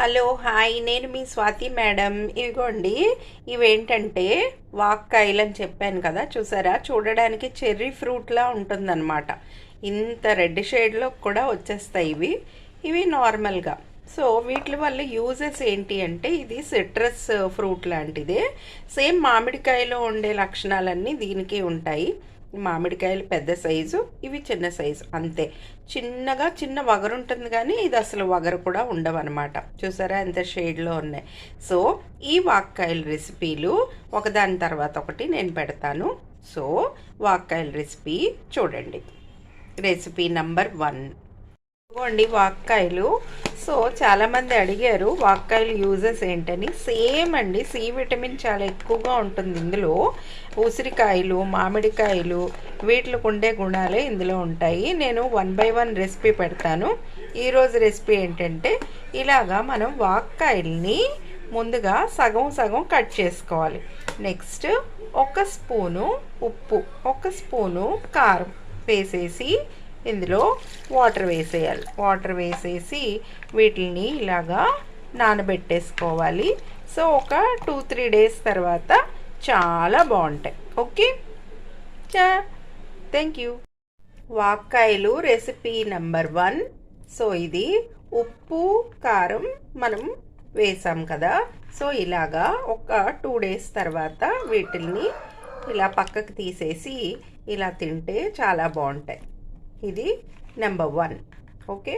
Hello hi. నేను మీ Swathi madam. ఇదిగోండి ఇవేంటంటే వాక్కాయలు అని చెప్పాను కదా చూసారా? చూడడానికి చెర్రీ ఫ్రూట్లా ఉంటుందన్నమాట. ఇంత రెడ్ షేడ్లో కూడా వచ్చేస్తాయి ఇవి. ఇవి నార్మల్గా. సో వీటి వల్ల యూజెస్ ఏంటి అంటే ఇది సిట్రస్ ఫ్రూట్ uh, లాంటిదే. సేమ్ మామిడికాయలో ఉండే లక్షణాలన్నీ దీనికి ఉంటాయి. మామిడికాయలు పెద్ద సైజు ఇవి చిన్న సైజు అంతే. చిన్నగా చిన్న వగరు ఉంటుంది కానీ ఇది అసలు వగరు కూడా ఉండవన్నమాట. చూసారా? ఎంత షేడ్లో ఉన్నాయి. సో ఈ వాక్కాయల రెసిపీలు ఒకదాని తర్వాత ఒకటి నేను పెడతాను. సో వాక్కాయల రెసిపీ చూడండి. రెసిపీ నంబర్ వన్ ఇదిగోండి వాక్కాయలు. సో చాలామంది అడిగారు వాక్కాయలు యూజెస్ ఏంటని. సేమ్ అండి సి విటమిన్ చాలా ఎక్కువగా ఉంటుంది ఇందులో. ఉసిరికాయలు మామిడికాయలు వీటికి ఉండే గుణాలే ఇందులో ఉంటాయి. నేను వన్ బై వన్ రెసిపీ పెడతాను. ఈరోజు రెసిపీ ఏంటంటే ఇలాగా మనం వాక్కాయల్ని ముందుగా సగం సగం కట్ చేసుకోవాలి. నెక్స్ట్ ఒక స్పూను ఉప్పు ఒక స్పూను కారం వేసేసి ఇందులో వాటర్ వేసేయాలి. వాటర్ వేసేసి వీటిని ఇలాగా నానబెట్టేసుకోవాలి. సో ఒక టూ త్రీ డేస్ తర్వాత చాలా బాగుంటాయి. ఓకే? చా థ్యాంక్ యూ. వాక్కాయలు రెసిపీ నెంబర్ వన్. సో ఇది ఉప్పు కారం మనం వేసాం కదా. సో ఇలాగా ఒక టూ డేస్ తర్వాత వీటిల్ని ఇలా పక్కకు తీసేసి ఇలా తింటే చాలా బాగుంటాయి. ఇది నెంబర్ వన్. ఓకే?